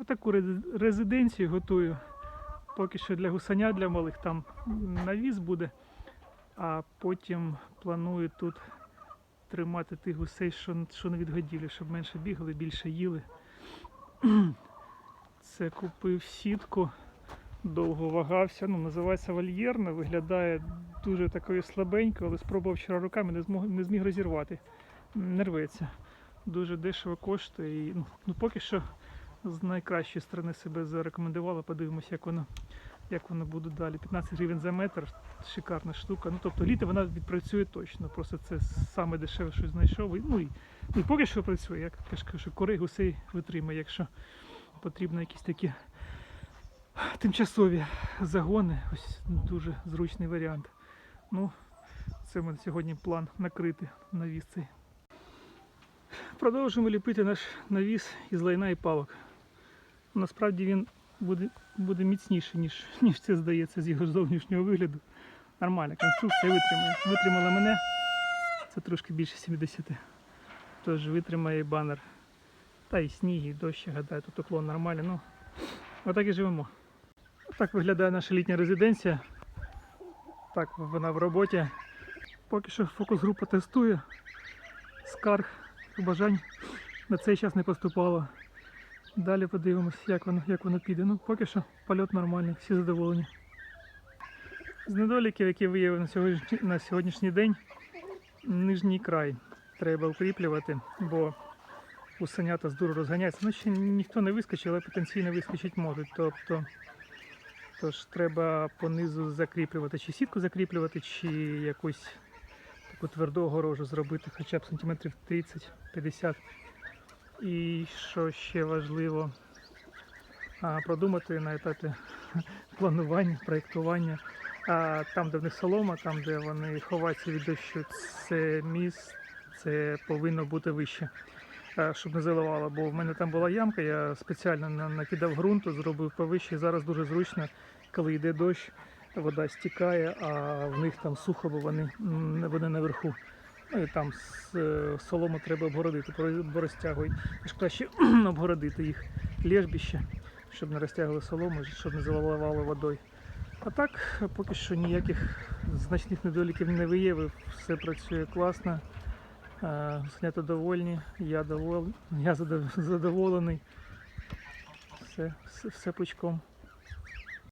Отаку резиденцію готую. Поки що для гусеня для малих там навіс буде, а потім планую тут тримати тих гусей, що, що не відгодівлі, щоб менше бігали, більше їли. Це купив сітку, довго вагався. Ну, називається вольєрна, виглядає дуже такою слабенькою, але спробував вчора руками, не, змог, не зміг розірвати. Не рветься. Дуже дешево коштує. І, ну, ну, поки що з найкращої сторони себе зарекомендувала. Подивимося, як воно, як воно буде далі. 15 гривень за метр, шикарна штука. Ну, тобто літо вона відпрацює точно. Просто це саме дешеве, що знайшов. Ну, і, і поки що працює. Я кажу, що корей гусей витримає, якщо потрібно якісь такі тимчасові загони. Ось дуже зручний варіант. Ну, це в мене сьогодні план накрити навіс цей. Продовжуємо ліпити наш навіс із лайна і палок. Насправді він буде, буде міцніший, ніж, ніж це здається з його зовнішнього вигляду. Нормальна конструкція витримає. Витримала мене. Це трошки більше 70. Тож витримає банер. Та і сніг, і дощ, я гадаю, тут уклон нормальний. Ну, отак і живемо. Так виглядає наша літня резиденція. Так вона в роботі. Поки що фокус-група тестує. Скарг, побажань на цей час не поступало. Далі подивимось, як воно, як воно піде. Ну, поки що польот нормальний, всі задоволені. З недоліків, які виявив на сьогоднішній, на сьогоднішній день, нижній край треба укріплювати, бо усенята з дуру розганяються. Ну, ще ніхто не вискочив, але потенційно вискочити можуть. Тобто, тож треба понизу закріплювати, чи сітку закріплювати, чи якусь таку тверду огорожу зробити, хоча б сантиметрів 30-50. І що ще важливо, продумати на етапі планування, проєктування. Там, де в них солома, там, де вони ховаються від дощу, це місце це повинно бути вище, щоб не заливало. Бо в мене там була ямка, я спеціально накидав ґрунту, зробив повище. Зараз дуже зручно, коли йде дощ, вода стікає, а в них там сухо, бо вони, вони наверху. Ну там е, солому треба обгородити, бо- бо розтягують. Тож краще обгородити їх лежбище, щоб не розтягували солому, щоб не заливало водою. А так, поки що ніяких значних недоліків не виявив, все працює класно. Е, довольні, я доволен, я задоволений. Все, все, все пучком.